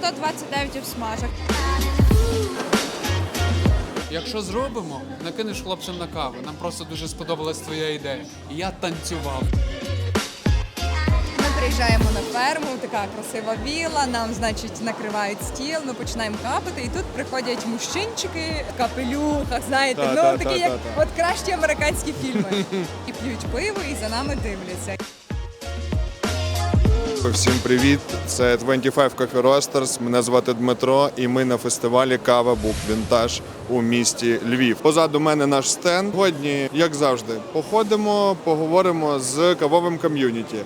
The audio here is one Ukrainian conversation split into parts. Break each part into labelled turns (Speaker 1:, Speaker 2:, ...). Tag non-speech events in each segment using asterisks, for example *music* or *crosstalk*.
Speaker 1: 129 обсмажок.
Speaker 2: Якщо зробимо, накинеш хлопцям на каву. Нам просто дуже сподобалась твоя ідея. І я танцював.
Speaker 3: Ми приїжджаємо на ферму, така красива віла, нам, значить, накривають стіл, ми починаємо капати, і тут приходять мужчинчики в капелюхах, знаєте,
Speaker 4: Та,
Speaker 3: ну
Speaker 4: та,
Speaker 3: такі
Speaker 4: та,
Speaker 3: як
Speaker 4: та, та.
Speaker 3: от кращі американські фільми. І п'ють пиво, і за нами дивляться.
Speaker 4: Всім привіт! Це 25 Coffee Roasters. Мене звати Дмитро, і ми на фестивалі Кава Бук Вінтаж у місті Львів. Позаду мене наш стенд. Сьогодні, як завжди, походимо, поговоримо з кавовим ком'юніті.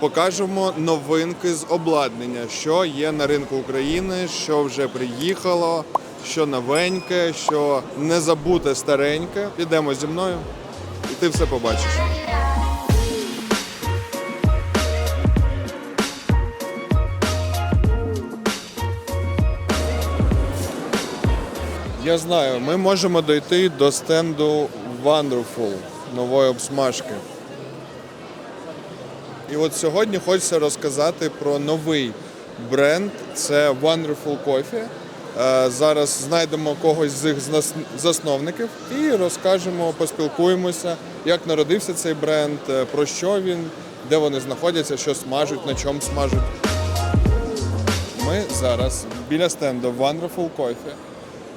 Speaker 4: Покажемо новинки з обладнання, що є на ринку України, що вже приїхало, що новеньке, що не забуте стареньке. Підемо зі мною, і ти все побачиш. Я знаю, ми можемо дойти до стенду Wonderful нової обсмажки. І от сьогодні хочеться розказати про новий бренд. Це Wonderful Coffee. Е, Зараз знайдемо когось з їх засновників і розкажемо, поспілкуємося, як народився цей бренд, е, про що він, де вони знаходяться, що смажуть, на чому смажуть. Ми зараз біля стенду Wonderful Coffee.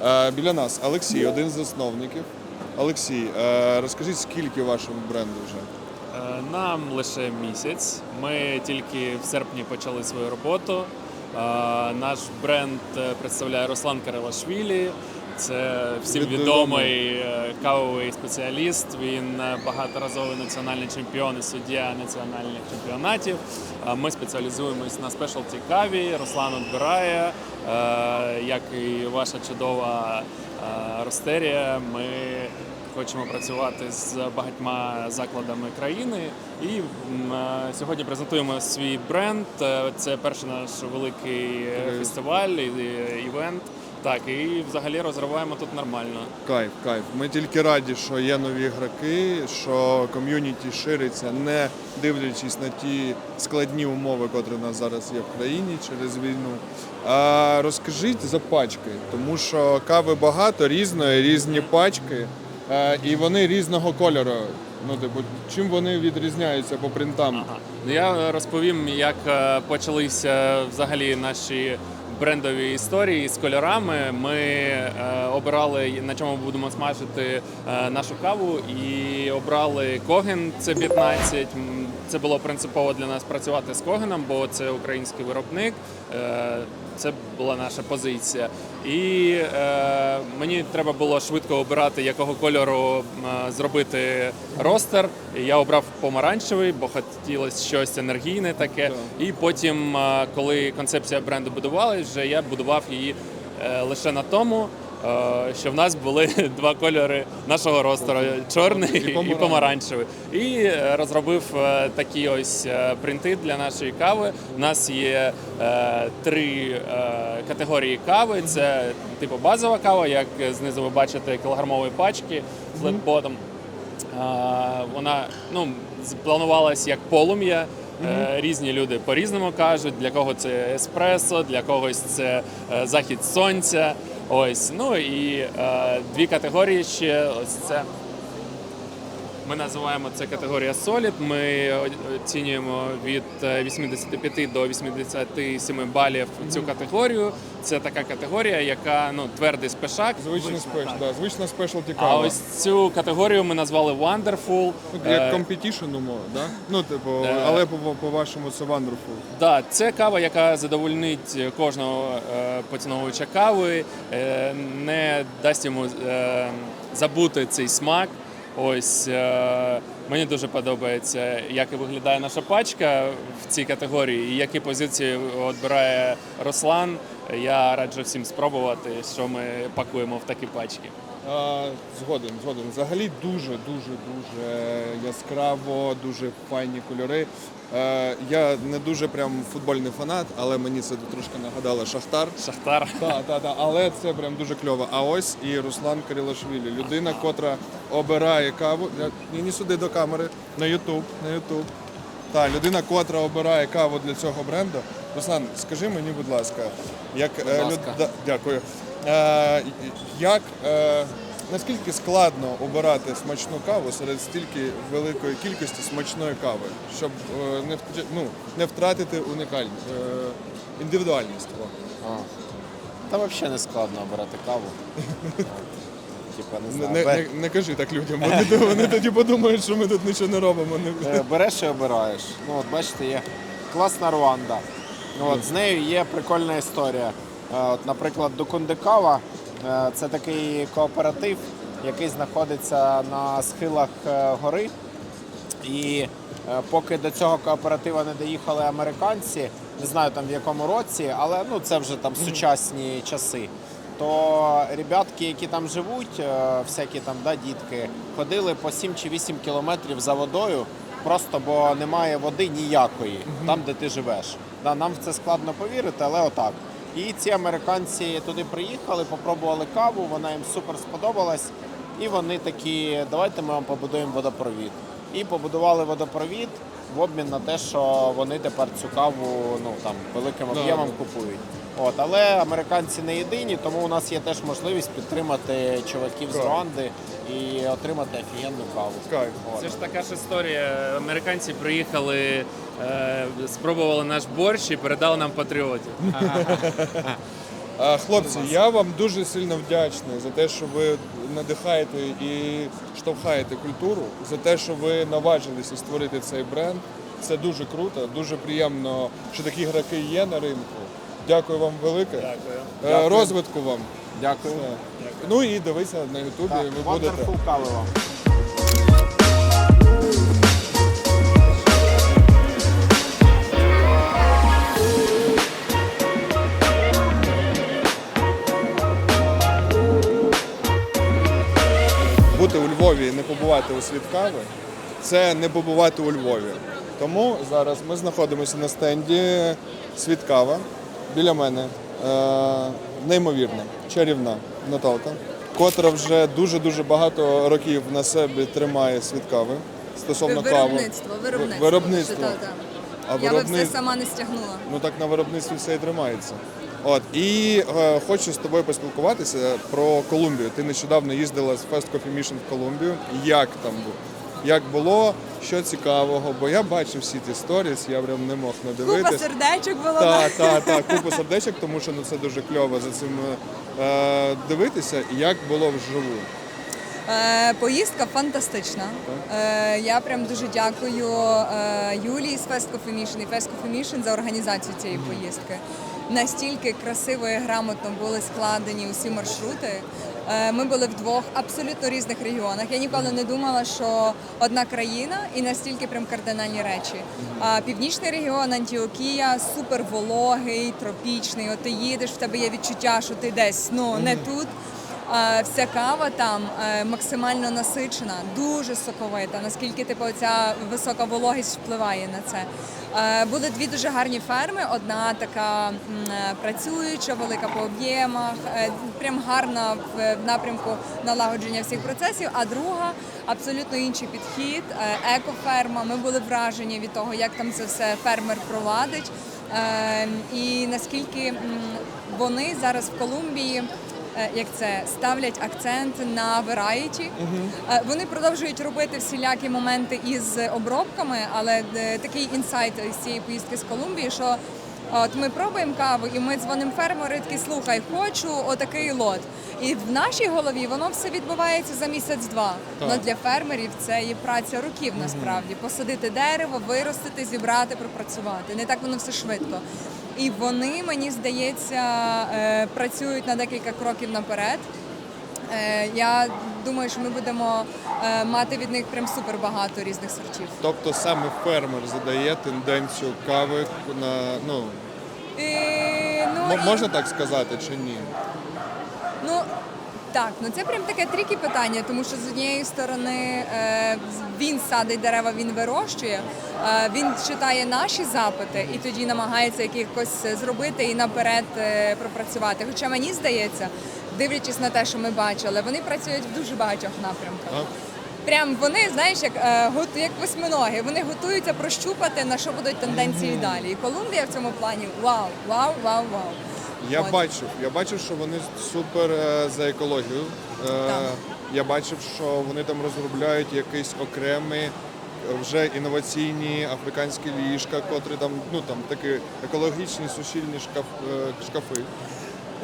Speaker 4: Е, Біля нас Олексій, один з засновників. Олексій, е, розкажіть, скільки вашому бренду вже?
Speaker 5: Е, Нам лише місяць. Ми тільки в серпні почали свою роботу. Наш бренд представляє Руслан Карелашвілі. Це всім
Speaker 4: Відомий.
Speaker 5: е, кавовий спеціаліст. Він е, багаторазовий національний чемпіон і суддя національних чемпіонатів. Е, Ми спеціалізуємось на спешалті каві. Руслан відбирає, як і ваша чудова ростерія. Ми Хочемо працювати з багатьма закладами країни. І сьогодні презентуємо свій бренд. Це перший наш великий фестиваль, і- і- івент. Так, і взагалі розриваємо тут нормально.
Speaker 4: Кайф, кайф. Ми тільки раді, що є нові ігроки, що ком'юніті шириться, не дивлячись на ті складні умови, котрі у нас зараз є в країні через війну. А розкажіть за пачки, тому що кави багато різної, різні пачки, е, і вони різного кольору. Ну, типу, чим вони відрізняються по принтам?
Speaker 5: Ага. Ну, Я розповім, як е, почалися взагалі наші брендові історії з кольорами. Ми е, обирали на чому будемо смажити е, нашу каву, і обрали Коген. Це 15. Це було принципово для нас працювати з Когеном, бо це український виробник. Це була наша позиція. І е, мені треба було швидко обирати, якого кольору е, зробити ростер. І я обрав помаранчевий, бо хотілося щось енергійне таке. І потім, е, коли концепція бренду будувалась, вже я будував її е, лише на тому. Е, Що в нас були *laughs* два кольори нашого ростера чорний
Speaker 4: І помаранчевий.
Speaker 5: І е, розробив е, такі ось принти для нашої кави. У нас є три категорії кави: це типу базова кава, як знизу ви бачите кілограмові пачки флетботом. А, Вона ну, з- планувалась як полум'я. Е, Різні люди по-різному кажуть, для кого це еспресо, для когось це захід сонця. Ось. Ну і е, дві категорії ще. Ось це. Ми називаємо це категорія Solid. Ми оцінюємо від е, 85 до 87 балів цю категорію. Це така категорія, яка ну твердий спешак.
Speaker 4: Звичний спеш, да, звична спешлті
Speaker 5: А ось цю категорію ми назвали Wonderful.
Speaker 4: Ну, Як
Speaker 5: Е,
Speaker 4: competition умови, да? Ну, типу,
Speaker 5: Е.
Speaker 4: але по, по вашому це wonderful.
Speaker 5: Да, це кава, яка задовольнить кожного е, поціновувача кави, е, не дасть йому е, забути цей смак. Ось е, мені дуже подобається, як і виглядає наша пачка в цій категорії, і які позиції відбирає Руслан. Я раджу всім спробувати, що ми пакуємо в такі пачки.
Speaker 4: Згоден, згоден. Взагалі дуже, дуже, дуже яскраво, дуже файні кольори. Е, я не дуже прям футбольний фанат, але мені це трошки нагадало Шахтар.
Speaker 5: Шахтар.
Speaker 4: Так, так, так, але це прям дуже кльово. А ось і Руслан Карілашвілі, людина, котра обирає каву. Ні, ні сюди до камери, на Ютуб, на Ютуб. Так, людина, котра обирає каву для цього бренду. Руслан, скажи мені, будь ласка, як
Speaker 5: Будь
Speaker 4: е,
Speaker 5: ласка.
Speaker 4: да, дякую. Е, як е, наскільки складно обирати смачну каву серед стільки великої кількості смачної кави, щоб е, не ну, не втратити унікальність, е, індивідуальність?
Speaker 1: А. Та взагалі не складно обирати каву. *laughs* Типа, не знаю.
Speaker 4: не, не, не кажи так людям, вони, вони тоді подумають, що ми тут нічого не робимо.
Speaker 1: Е, Береш і обираєш. Ну, от бачите, є класна Руанда. Ну, от, з нею є прикольна історія. От, наприклад, Дукунде Кава е, це такий кооператив, який знаходиться на схилах е, гори. І е, поки до цього кооператива не доїхали американці, не знаю там в якому році, але ну це вже там сучасні часи. То ребятки, які там живуть, е, всякі там да, дітки, ходили по 7 чи 8 кілометрів за водою, просто бо немає води ніякої там, де ти живеш. Да, нам в це складно повірити, але отак. І ці американці туди приїхали, попробували каву, вона їм супер сподобалась. І вони такі, давайте ми вам побудуємо водопровід. І побудували водопровід в обмін на те, що вони тепер цю каву ну там великим
Speaker 4: Да.
Speaker 1: об'ємом купують. От, але американці не єдині, тому у нас є теж можливість підтримати чуваків з Руанди і отримати офігенну каву.
Speaker 4: Кайф.
Speaker 5: Це ж така ж історія. Американці приїхали, е, спробували наш борщ і передали нам патріотів. *laughs*
Speaker 4: А, Хлопці, я вам дуже сильно вдячний за те, що ви надихаєте і штовхаєте культуру, за те, що ви наважилися створити цей бренд. Це дуже круто, дуже приємно, що такі гравці є на ринку. Дякую вам велике.
Speaker 5: Дякую.
Speaker 4: Е, Розвитку вам.
Speaker 1: Дякую.
Speaker 4: Ну і дивися на Ютубі,
Speaker 1: Так,
Speaker 4: ви будете.
Speaker 1: Wonderful кави вам.
Speaker 4: бути у Львові і не побувати у світ кави, це не побувати у Львові. Тому зараз ми знаходимося на стенді світ кава. Біля мене е, неймовірна, чарівна Наталка, котра вже дуже-дуже багато років на себе тримає світ кави стосовно кави.
Speaker 3: Виробництво, виробництво.
Speaker 4: Виробництво.
Speaker 3: Та, та.
Speaker 4: А
Speaker 3: Я би все сама не стягнула.
Speaker 4: Ну так на виробництві все і тримається. От і е, хочу з тобою поспілкуватися про Колумбію. Ти нещодавно їздила з Fast Coffee Mission в Колумбію. Як там було? Як було, що цікавого? Бо я бачив всі ті сторіс, я прям не мог не
Speaker 3: Купа сердечок було.
Speaker 4: Так, так, так, купа сердечок, тому що ну це дуже кльово за цим е, дивитися. Як було вживу.
Speaker 3: Е, поїздка фантастична. Е, я прям дуже дякую е, Юлії з Fest Coffee Mission і Fest Coffee Mission за організацію цієї поїздки. Настільки красиво і грамотно були складені усі маршрути. Ми були в двох абсолютно різних регіонах. Я ніколи не думала, що одна країна і настільки прям кардинальні речі. А північний регіон Антіокія супер вологий, тропічний. От ти їдеш, в тебе є відчуття, що ти десь ну не тут. Вся кава там е, максимально насичена, дуже соковита. Наскільки типу ця висока вологість впливає на це. Е, Були дві дуже гарні ферми. Одна така е, працююча, велика по об'ємах, прям гарна в напрямку налагодження всіх процесів. А друга абсолютно інший підхід, екоферма. Ми були вражені від того, як там це все фермер провадить, Е, і наскільки вони зараз в Колумбії як це ставлять акцент на variety. Е, Вони продовжують робити всілякі моменти із обробками, але е, такий інсайт з цієї поїздки з Колумбії, що от ми пробуємо каву, і ми дзвонимо фермеру, і такі слухай, хочу отакий лот. І в нашій голові воно все відбувається за місяць-два. Але для фермерів це є праця років насправді. Посадити дерево, виростити, зібрати, пропрацювати. Не так воно все швидко. І вони, мені здається, е, працюють на декілька кроків наперед. Е, Я думаю, що ми будемо е, мати від них прям супер багато різних сортів.
Speaker 4: Тобто саме фермер задає тенденцію кави на ну
Speaker 3: І, ну,
Speaker 4: м-
Speaker 3: і-
Speaker 4: можна так сказати чи ні?
Speaker 3: Ну так, ну це прям таке трікі питання, тому що з однієї сторони е, він садить дерева, він вирощує, е, він читає наші запити і тоді намагається якихось зробити і наперед е, пропрацювати. Хоча мені здається, дивлячись на те, що ми бачили, вони працюють в дуже багатьох напрямках.
Speaker 4: Так?
Speaker 3: Прям вони, знаєш, як, як восьминоги, вони готуються прощупати, на що будуть тенденції далі. І Колумбія в цьому плані вау, вау, вау, вау.
Speaker 4: Я
Speaker 3: От.
Speaker 4: бачив, я бачив, що вони супер е, за екологію. Е,
Speaker 3: Так.
Speaker 4: Я бачив, що вони там розробляють якийсь окремий е, вже інноваційні африканські ліжка, котрі там ну там такі екологічні сушільні шкаф, е, шкафи.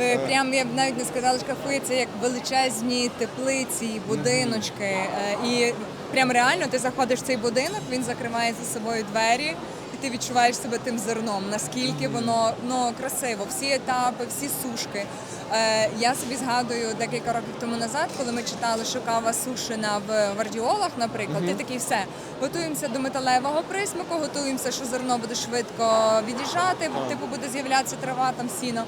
Speaker 3: Е, Прям я б навіть не сказала, шкафи це як величезні теплиці, будиночки. Е, І прям реально ти заходиш в цей будинок, він закриває за собою двері, і ти відчуваєш себе тим зерном. Наскільки воно ну, красиво, всі етапи, всі сушки. Е, Я собі згадую декілька років тому назад, коли ми читали, що кава сушена в гвардіолах, наприклад, ти такий все. Готуємося до металевого присмаку, готуємося, що зерно буде швидко від'їжджати, типу буде з'являтися трава, там сіно.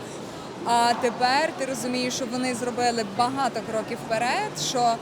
Speaker 3: А тепер ти розумієш, що вони зробили багато кроків вперед. Що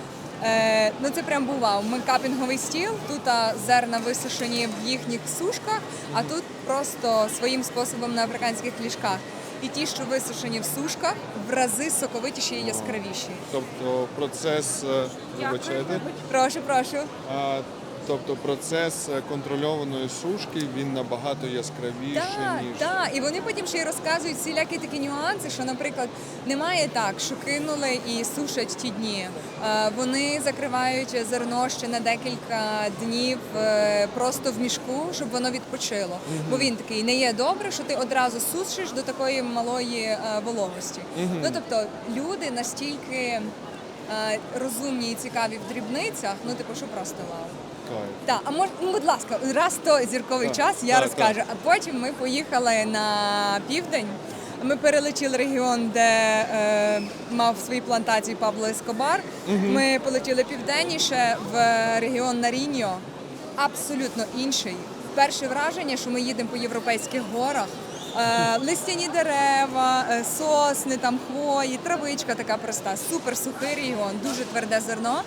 Speaker 3: е, ну це прям бував. Ми капінговий стіл, тут а, зерна висушені в їхніх сушках, а тут просто своїм способом на африканських ліжках. І ті, що висушені в сушках, в рази соковитіші і яскравіші.
Speaker 4: Тобто процес е, вибачайте,
Speaker 3: Прошу, прошу.
Speaker 4: а, тобто процес е, контрольованої сушки він набагато яскравіший,
Speaker 3: Так,
Speaker 4: ніж
Speaker 3: так. І вони потім ще й розказують всілякі такі нюанси, що, наприклад, немає так, що кинули і сушать ті дні. Е, Вони закривають зерно ще на декілька днів е, просто в мішку, щоб воно відпочило. Бо він такий не є добре, що ти одразу сушиш до такої малої вологості. Ну тобто люди настільки. Розумні і цікаві в дрібницях, ну типу, що просто вау.
Speaker 4: Кайф.
Speaker 3: Так, а мож, ну, будь ласка, раз то зірковий
Speaker 4: Так,
Speaker 3: час, я
Speaker 4: так,
Speaker 3: розкажу. А потім ми поїхали на південь. Ми перелетіли регіон, де е, мав свої плантації Пабло Ескобар. Ми полетіли південніше в регіон Наріньо. Абсолютно інший. Перше враження, що ми їдемо по європейських горах. Е, листяні дерева, е, сосни, там хвої, травичка така проста, супер сухий регіон, дуже тверде зерно.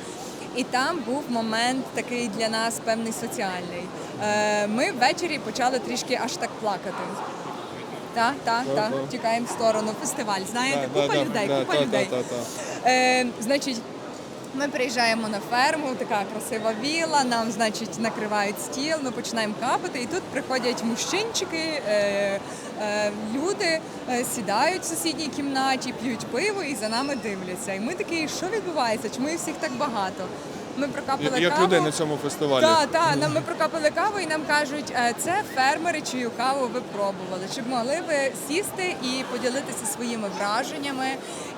Speaker 3: І там був момент такий для нас певний соціальний. Е, Ми ввечері почали трішки аж так плакати. Так, так,
Speaker 4: Так,
Speaker 3: так.
Speaker 4: так.
Speaker 3: Тікаємо в сторону. Фестиваль. Знаєте, купа людей, купа людей.
Speaker 4: та, та, та.
Speaker 3: Е, значить, ми приїжджаємо на ферму, така красива віла, нам, значить, накривають стіл, ми починаємо капати, і тут приходять мужчинчики, е, е, люди е, сідають в сусідній кімнаті, п'ють пиво і за нами дивляться. І ми такі, що відбувається? Чому їх всіх так багато? Ми прокапали
Speaker 4: Як
Speaker 3: каву.
Speaker 4: людей на цьому фестивалі.
Speaker 3: Так, так, нам ми прокапали каву і нам кажуть, «Е, це фермери, чию каву ви пробували. Чи б могли ви сісти і поділитися своїми враженнями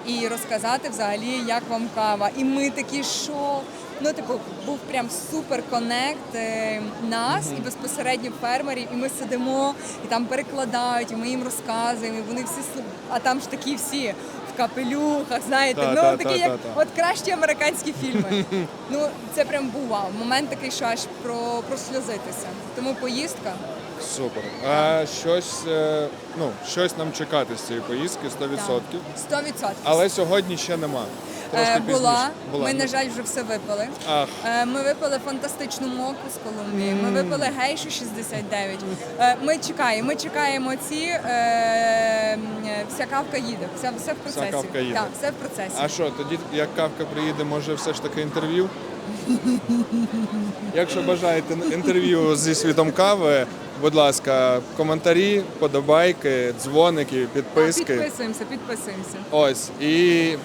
Speaker 3: і розказати взагалі, як вам кава? І ми такі, що ну, типу, був прям супер конект е, нас і безпосередньо фермерів. І ми сидимо і там перекладають, і ми їм розказуємо. І вони всі а там ж такі всі. В капелюхах, знаєте,
Speaker 4: Та,
Speaker 3: ну
Speaker 4: та,
Speaker 3: такі
Speaker 4: та,
Speaker 3: як
Speaker 4: та, та.
Speaker 3: от кращі американські фільми. ну це прям був вау. Момент такий, що аж про просльозитися. Тому поїздка.
Speaker 4: Супер. А щось, е, ну, щось нам чекати з цієї поїздки 100%.
Speaker 3: так, 100%.
Speaker 4: Але сьогодні ще нема. Трошки
Speaker 3: Е,
Speaker 4: пізніше.
Speaker 3: була.
Speaker 4: Була.
Speaker 3: Ми, на жаль, вже все випили.
Speaker 4: Ах.
Speaker 3: Е, Ми випили фантастичну моку з Колумбії. Ми випили гейшу 69. Е, Ми чекаємо. Ми чекаємо ці. Вся кавка їде. Вся, все в процесі.
Speaker 4: кавка їде.
Speaker 3: Так, все в процесі.
Speaker 4: А що, тоді, як кавка приїде, може все ж таки інтерв'ю? Якщо бажаєте інтерв'ю зі світом кави, будь ласка, коментарі, подобайки, дзвоники, підписки.
Speaker 3: підписуємося, підписуємося.
Speaker 4: Ось. І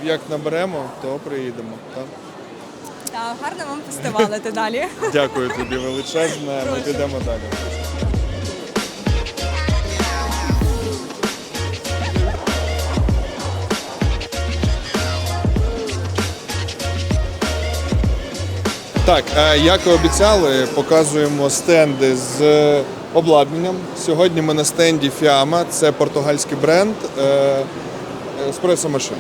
Speaker 4: як наберемо, то приїдемо. Так?
Speaker 3: Та гарно вам фестивалити далі.
Speaker 4: Дякую тобі величезне. Ми підемо далі. Так, е, як і обіцяли, показуємо стенди з обладнанням. Сьогодні ми на стенді Фіама, це португальський бренд еспресо машин.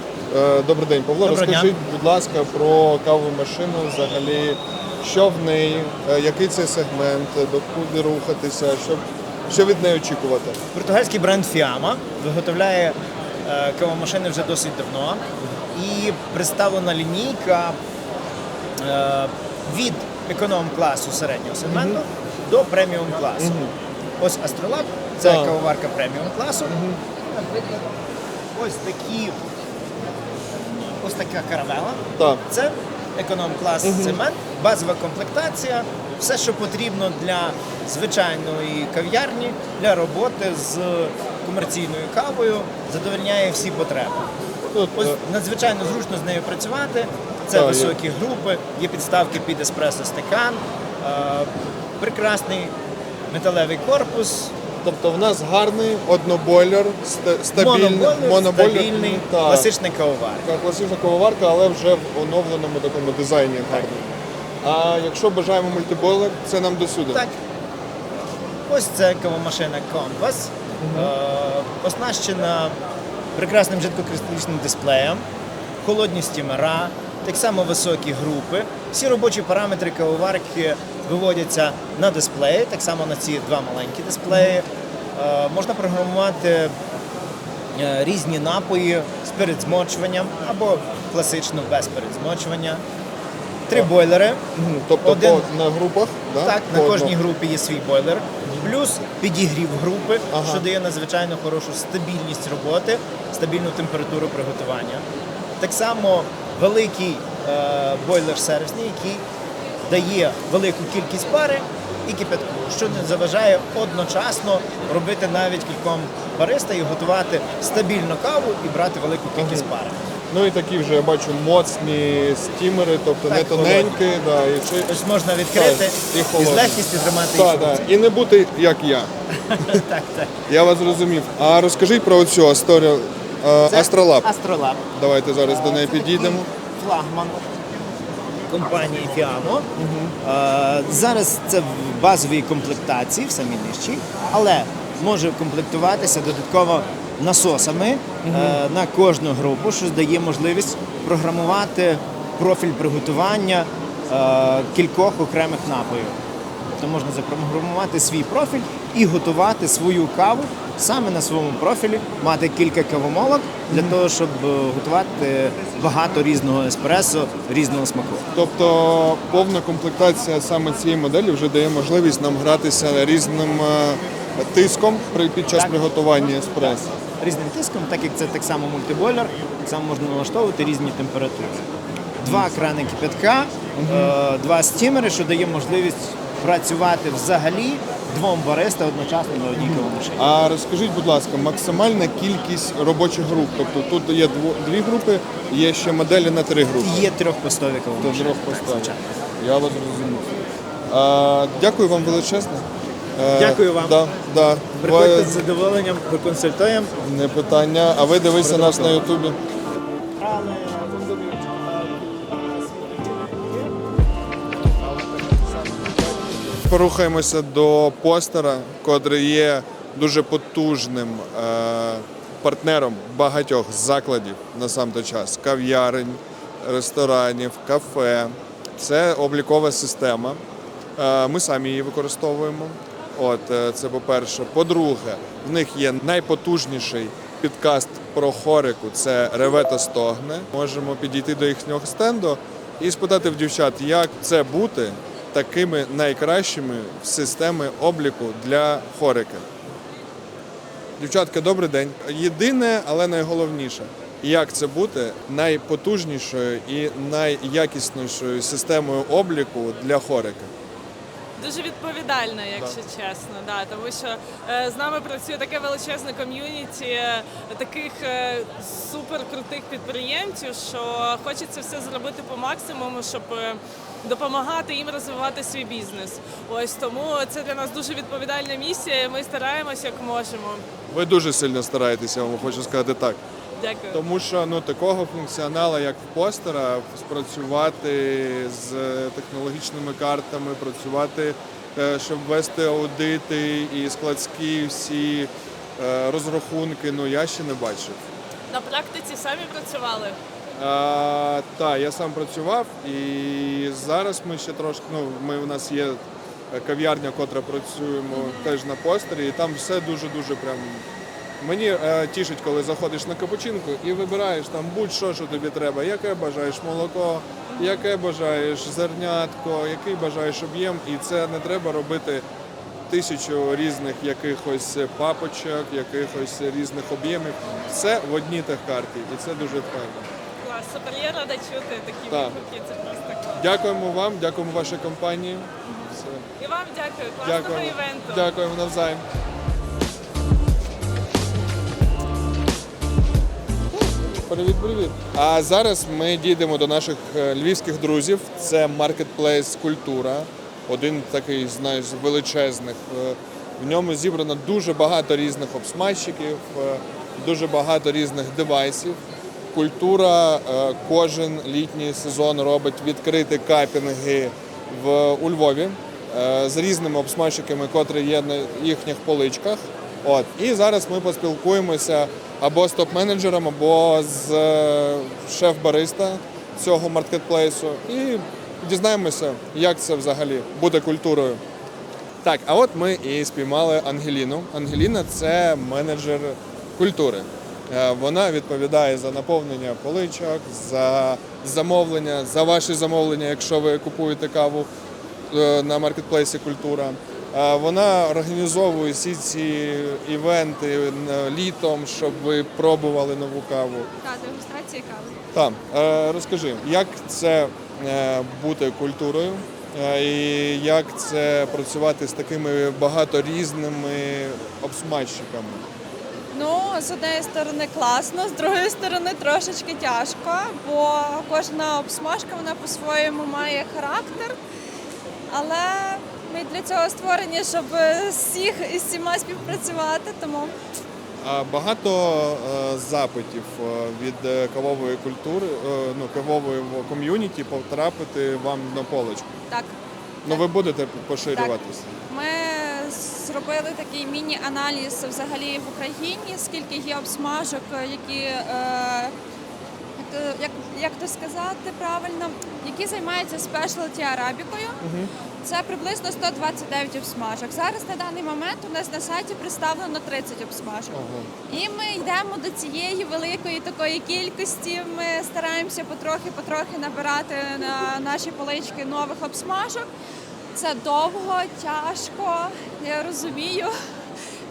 Speaker 4: Добрий день, Павло.
Speaker 6: Доброго дня.
Speaker 4: Розкажіть, будь ласка, про каву машину взагалі, що в неї, е, який це сегмент, докуди рухатися, що, що від неї очікувати.
Speaker 6: Португальський бренд Fiamma виготовляє е, кавомашини вже досить давно. І представлена лінійка від економ-класу середнього сегменту до преміум класу. Ось Astrolab – це
Speaker 4: Так.
Speaker 6: кавоварка преміум класу. Ось такі ось така каравела.
Speaker 4: Так.
Speaker 6: Це економ-клас цемент, базова комплектація, все, що потрібно для звичайної кав'ярні, для роботи з комерційною кавою, задовольняє всі потреби.
Speaker 4: Тут,
Speaker 6: Ось
Speaker 4: е,
Speaker 6: надзвичайно зручно з нею працювати. Це
Speaker 4: Так, є.
Speaker 6: високі групи, є підставки під еспресо стакан, е, прекрасний металевий корпус,
Speaker 4: Тобто в нас гарний однобойлер, стабільний,
Speaker 6: монобойлер,
Speaker 4: монобойлер,
Speaker 6: стабільний,
Speaker 4: м, так.
Speaker 6: класичний кавовар.
Speaker 4: Класична кавоварка, але вже в оновленому такому дизайні гарному. А якщо бажаємо мультибойлер, це нам досюди.
Speaker 6: Так. Ось це кавомашина Compass, е, оснащена прекрасним жидкокристалічним дисплеєм, холодні стімера, так само високі групи. Всі робочі параметри кавоварки виводяться на дисплеї, так само на ці два маленькі дисплеї. Е, Можна програмувати е, різні напої з передзмочуванням або класично без передзмочування. Три бойлери.
Speaker 4: Тобто
Speaker 6: Один-
Speaker 4: по, на групах, да?
Speaker 6: Так,
Speaker 4: по
Speaker 6: на кожній групі є свій бойлер, плюс підігрів групи,
Speaker 4: Ага.
Speaker 6: що дає надзвичайно хорошу стабільність роботи, стабільну температуру приготування. Так само великий е, бойлер сервісний, який дає велику кількість пари і кипятку, що не заважає одночасно робити навіть кільком бариста і готувати стабільну каву і брати велику кількість пари.
Speaker 4: Ну і такі вже я бачу моцні стімери, тобто
Speaker 6: Так,
Speaker 4: не тоненькі, да, і ще
Speaker 6: Ось можна відкрити
Speaker 4: Так, і
Speaker 6: і, з легкістю тримати
Speaker 4: Так, так. І не бути як я. *laughs*
Speaker 6: так, так.
Speaker 4: Я вас зрозумів. А розкажіть про цю історію
Speaker 6: Це
Speaker 4: Астролаб.
Speaker 6: Астролаб.
Speaker 4: Давайте зараз до неї
Speaker 6: Це такий
Speaker 4: підійдемо.
Speaker 6: Флагман компанії Fiamo. Е, Зараз це в базовій комплектації, в самій нижчій, але може комплектуватися додатково насосами е, на кожну групу, що дає можливість програмувати профіль приготування е, кількох окремих напоїв. Тобто можна запрограмувати свій профіль і готувати свою каву саме на своєму профілі, мати кілька кавомолок для того, щоб е, готувати багато різного еспресо, різного смаку.
Speaker 4: Тобто повна комплектація саме цієї моделі вже дає можливість нам гратися різним е, тиском під час
Speaker 6: Так.
Speaker 4: приготування еспресо.
Speaker 6: Різним тиском, так як це так само мультибойлер, так само можна налаштовувати різні температури. Два крани кипятка, е, два стімери, що дає можливість працювати взагалі двом бариста одночасно на одній кавомашині.
Speaker 4: А розкажіть, будь ласка, максимальна кількість робочих груп. Тобто тут є дво- дві групи, є ще моделі на три групи.
Speaker 6: Є трьохпостові
Speaker 4: До
Speaker 6: кавомашини.
Speaker 4: трьох
Speaker 6: Так,
Speaker 4: Я вас розумію. А, дякую вам величезно. Е,
Speaker 6: Дякую вам.
Speaker 4: Да, да.
Speaker 6: Приходьте з задоволенням, проконсультуємо.
Speaker 4: Не питання. А ви дивися нас на Ютубі. Порухаємося до постера, котрий є дуже потужним е, партнером багатьох закладів на сам той час: кав'ярень, ресторанів, кафе. Це облікова система. Е, Ми самі її використовуємо. От е, це по-перше. По-друге, в них є найпотужніший підкаст про хорику. Це Ревета Стогне. Можемо підійти до їхнього стенду і спитати в дівчат, як це бути такими найкращими в системі обліку для хорики. Дівчатка, добрий день. Єдине, але найголовніше, як це бути найпотужнішою і найякіснішою системою обліку для хорики.
Speaker 7: Дуже відповідально, якщо чесно, да, тому що е, з нами працює таке величезне ком'юніті е, таких е, суперкрутих підприємців, що хочеться все зробити по максимуму, щоб допомагати їм розвивати свій бізнес. Ось тому це для нас дуже відповідальна місія. і Ми стараємося як можемо.
Speaker 4: Ви дуже сильно стараєтеся, я вам хочу сказати так.
Speaker 7: Дякую.
Speaker 4: Тому що ну такого функціонала, як в постера, спрацювати з технологічними картами, працювати, е, щоб вести аудити і складські всі е, розрахунки. Ну я ще не бачив.
Speaker 7: На практиці самі працювали.
Speaker 4: А, так, я сам працював і зараз ми ще трошки. Ну, ми у нас є кав'ярня, котра працюємо теж на постері, і там все дуже дуже прям. Мені е, тішить, коли заходиш на капучинку і вибираєш там будь-що, що тобі треба. Яке бажаєш молоко, яке бажаєш зернятко, який бажаєш об'єм, і це не треба робити тисячу різних якихось папочок, якихось різних об'ємів. Все в одній техкарті, і це дуже файно.
Speaker 7: Клас. супер. Я рада чути такі
Speaker 4: Так.
Speaker 7: відгуки. Це просто клас.
Speaker 4: Дякуємо вам, дякуємо вашій компанії. Все.
Speaker 7: І вам дякую. Класного
Speaker 4: Дякуємо.
Speaker 7: івенту.
Speaker 4: Дякуємо навзаєм. Привіт, привіт. А зараз ми дійдемо до наших е, львівських друзів. Це маркетплейс Культура, один такий, з величезних. Е, В ньому зібрано дуже багато різних обсмайщиків, е, дуже багато різних девайсів. Культура кожен літній сезон робить відкриті капінги в у Львові з різними обсмажчиками, котрі є на їхніх поличках. От і зараз ми поспілкуємося або з топ-менеджером, або з е, шеф-бариста цього маркетплейсу, і дізнаємося, як це взагалі буде культурою. Так, а от ми і спіймали Ангеліну. Ангеліна це менеджер культури. Е, Вона відповідає за наповнення поличок, за замовлення, за ваші замовлення, якщо ви купуєте каву е, на маркетплейсі Культура. Вона організовує всі ці івенти е, літом, щоб ви пробували нову каву.
Speaker 8: Та дегустація кави.
Speaker 4: Там е, розкажи, як це е, бути культурою, і як це працювати з такими багато різними обсмажчиками?
Speaker 8: Ну, з однієї сторони класно, з другої сторони трошечки тяжко, бо кожна обсмажка вона по-своєму має характер. Але ми для цього створені, щоб всіх із всіма співпрацювати. Тому
Speaker 4: багато е, запитів е, від е, кавової культури, е, ну кавової ком'юніті потрапити вам на полочку.
Speaker 8: так.
Speaker 4: Ну ви будете поширюватися.
Speaker 8: Ми зробили такий міні-аналіз взагалі в Україні, скільки є обсмажок, які, е, як, як, то сказати правильно, які займаються спешлті арабікою. Це приблизно 129 обсмажок. Зараз на даний момент у нас на сайті представлено 30 обсмажок. І ми йдемо до цієї великої такої кількості. Ми стараємося потрохи-потрохи набирати на наші полички нових обсмажок. Це довго, тяжко, я розумію.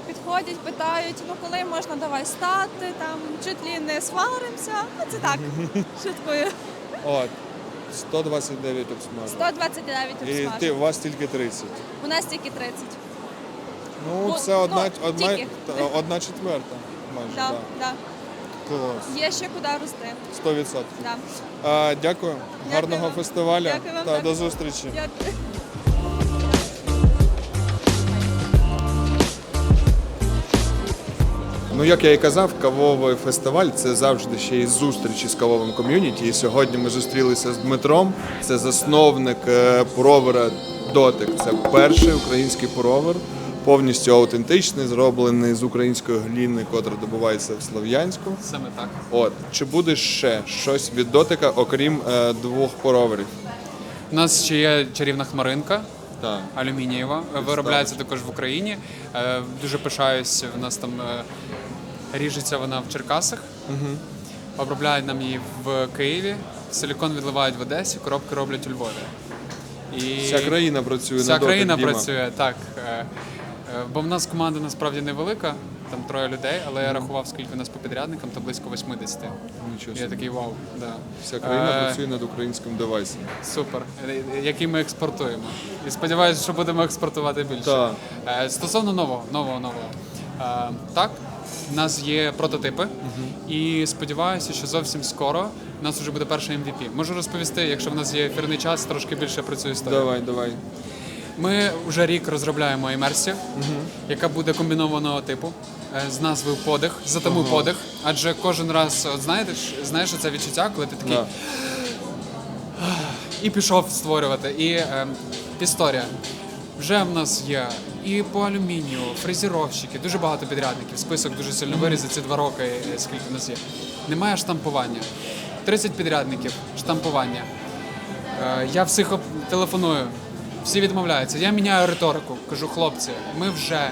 Speaker 8: Підходять, питають, ну коли можна давай стати, там чуть ли не сваримося. Ну це так, шуткою.
Speaker 4: От 129 обсмажок.
Speaker 8: 129
Speaker 4: І ти, у вас тільки 30.
Speaker 8: У нас тільки 30.
Speaker 4: Ну,
Speaker 8: Ну,
Speaker 4: це одна,
Speaker 8: ну,
Speaker 4: одна,
Speaker 8: тільки.
Speaker 4: та- одна четверта. Майже,
Speaker 8: Да,
Speaker 4: так.
Speaker 8: да.
Speaker 4: Клас.
Speaker 8: Є ще куди рости.
Speaker 4: 100%.
Speaker 8: Да.
Speaker 4: А, дякую. Гарного фестивалю
Speaker 8: Дякую вам,
Speaker 4: та
Speaker 8: дякую.
Speaker 4: до зустрічі.
Speaker 8: Дякую.
Speaker 4: Ну, як я і казав, кавовий фестиваль це завжди ще й зустрічі з кавовим ком'юніті. І сьогодні ми зустрілися з Дмитром. Це засновник е, пуровера Дотик. Це перший український пуровер, повністю аутентичний, зроблений з української гліни, котра добувається в Слов'янську.
Speaker 2: Саме так.
Speaker 4: От чи буде ще щось від дотика, окрім е, двох пуроверів?
Speaker 2: У нас ще є чарівна хмаринка.
Speaker 4: Так.
Speaker 2: Алюмінієва виробляється також в Україні. Е, Дуже пишаюсь. У нас там е, ріжеться вона в Черкасах. Обробляють нам її в Києві. Силікон відливають в Одесі, коробки роблять у Львові. І
Speaker 4: Вся країна працює
Speaker 2: Вся
Speaker 4: на дотик,
Speaker 2: країна
Speaker 4: Діма.
Speaker 2: працює, так. Е, е, Бо в нас команда насправді невелика, там троє людей, але я рахував, скільки у нас по підрядникам, то близько 80.
Speaker 4: Нічого
Speaker 2: Я такий вау. Да.
Speaker 4: Вся країна
Speaker 2: Е,
Speaker 4: працює над українським девайсом.
Speaker 2: Супер, Е, який ми експортуємо. І сподіваюся, що будемо експортувати більше.
Speaker 4: Так.
Speaker 2: Е, Стосовно нового, нового, нового. Е, Так, в нас є прототипи, і сподіваюся, що зовсім скоро у нас вже буде перший MVP. Можу розповісти, якщо в нас є ефірний час, трошки більше про цю історію.
Speaker 4: Давай, давай.
Speaker 2: Ми вже рік розробляємо імерсію, яка буде комбінованого типу е, з назвою подих, затамуй подих. Адже кожен раз, от знаєте, знаєш це відчуття, коли ти такий
Speaker 4: Да.
Speaker 2: і пішов створювати. І е, історія. Вже в нас є і по алюмінію, фрезеровщики, дуже багато підрядників. Список дуже сильно виріс за ці два роки, е, скільки в нас є. Немає штампування. 30 підрядників, штампування. Е, я всіх телефоную, всі відмовляються. Я міняю риторику. Кажу, хлопці, ми вже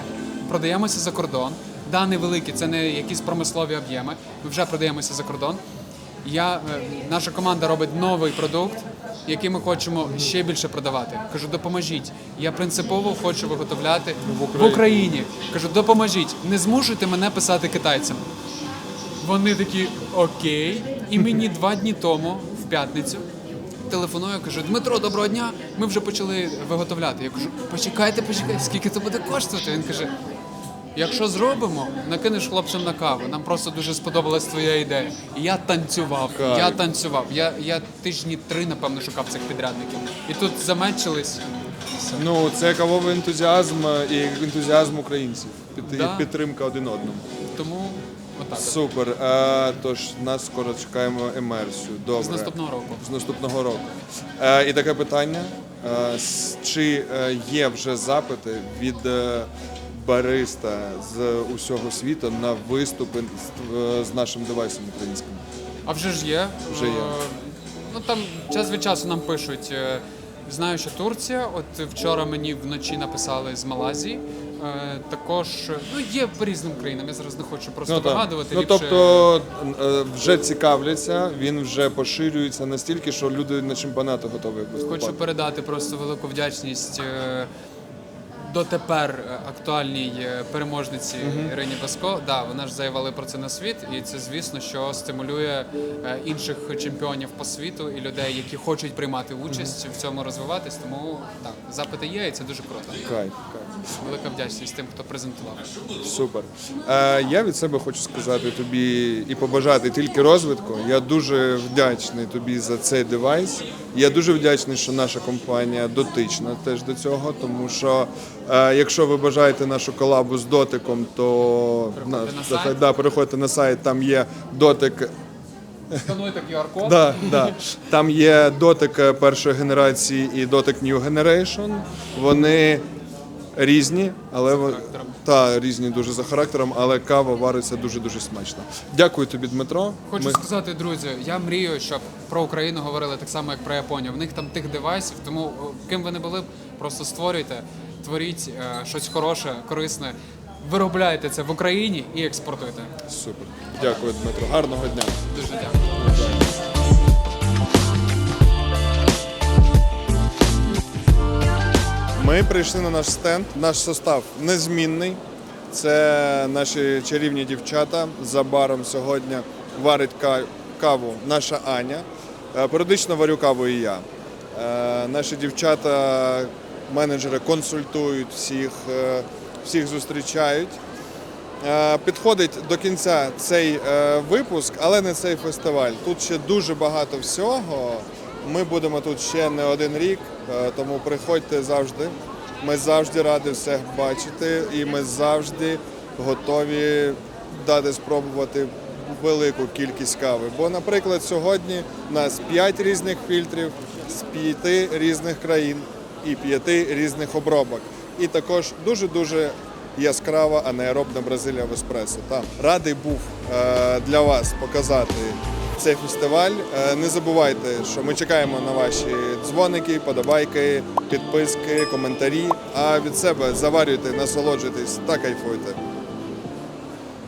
Speaker 2: продаємося за кордон. Да, невеликі, це не якісь промислові об'єми. Ми вже продаємося за кордон. Я, е, наша команда робить новий продукт, який ми хочемо ще більше продавати. Кажу, допоможіть. Я принципово хочу виготовляти в Україні. Кажу, допоможіть. Не змушуйте мене писати китайцям. Вони такі окей. І мені два дні тому, в п'ятницю, телефоную, кажу, Дмитро, доброго дня, ми вже почали виготовляти. Я кажу, почекайте, почекайте, скільки це буде коштувати? Він каже, якщо зробимо, накинеш хлопцям на каву. Нам просто дуже сподобалась твоя ідея. І я танцював,
Speaker 4: Кайф.
Speaker 2: я танцював. Я, я тижні три, напевно, шукав цих підрядників. І тут замечились.
Speaker 4: Ну, це кавовий ентузіазм е, і ентузіазм українців. Під,
Speaker 2: Да.
Speaker 4: і підтримка один одному.
Speaker 2: Тому отак.
Speaker 4: Супер. Е, тож нас скоро чекаємо емерсію. Добре.
Speaker 2: З наступного року.
Speaker 4: З наступного року. Е, і таке питання: е, чи е, є вже запити від бариста з усього світу на виступи з, з нашим девайсом українським?
Speaker 2: А вже ж є.
Speaker 4: Вже є.
Speaker 2: Е, Ну там час від часу нам пишуть. е, Знаю, що Турція. От вчора мені вночі написали з Малайзії. Е, Також ну є по різним країнам. Я зараз не хочу просто
Speaker 4: так.
Speaker 2: вигадувати.
Speaker 4: ну
Speaker 2: ліпше-
Speaker 4: тобто вже цікавляться, він вже поширюється настільки, що люди на чемпіонати готові виступати.
Speaker 2: Хочу передати просто велику вдячність дотепер е, актуальній е, переможниці Ірині Баско. Да, вона ж заявила про це на світ, і це звісно, що стимулює е, інших чемпіонів по світу і людей, які хочуть приймати участь в цьому розвиватись. Тому так, запити є, і це дуже круто.
Speaker 4: Кайф.
Speaker 2: Велика вдячність тим, хто презентував.
Speaker 4: Супер. Е, я від себе хочу сказати тобі і побажати тільки розвитку. Я дуже вдячний тобі за цей девайс. Я дуже вдячний, що наша компанія дотична теж до цього, тому що е, якщо ви бажаєте нашу колабу з дотиком, то
Speaker 2: Переходьте на сайт.
Speaker 4: да, переходьте на сайт, там є дотик
Speaker 2: Скануйте QR-код. *laughs*
Speaker 4: Да, да. Там є дотик е, першої генерації і дотик New Generation. Вони різні, але та різні дуже за характером, але кава вариться дуже дуже смачно. Дякую тобі, Дмитро.
Speaker 2: Хочу
Speaker 4: Ми-
Speaker 2: сказати, друзі, я мрію, щоб про Україну говорили так само, як про Японію. В них там тих девайсів, тому о, ким ви не були, просто створюйте, творіть е, щось хороше, корисне, виробляйте це в Україні і експортуйте.
Speaker 4: Супер. Дякую, Дмитро. Гарного дня.
Speaker 2: Дуже дякую.
Speaker 4: Ми прийшли на наш стенд. Наш состав незмінний. Це наші чарівні дівчата. За баром сьогодні варить каву наша Аня. Е, Періодично варю каву і я. Е, Наші дівчата, менеджери консультують всіх, е, всіх зустрічають. Підходить до кінця цей випуск, але не цей фестиваль. Тут ще дуже багато всього. Ми будемо тут ще не один рік, тому приходьте завжди. Ми завжди раді всіх бачити, і ми завжди готові дати спробувати велику кількість кави. Бо, наприклад, сьогодні у нас 5 різних фільтрів з 5 різних країн і 5 різних обробок. І також дуже-дуже яскрава анаеробна Бразилія в еспресо. Та радий був е, для вас показати цей фестиваль. Е, не забувайте, що ми чекаємо на ваші дзвоники, подобайки, підписки, коментарі. А від себе заварюйте, насолоджуйтесь та кайфуйте.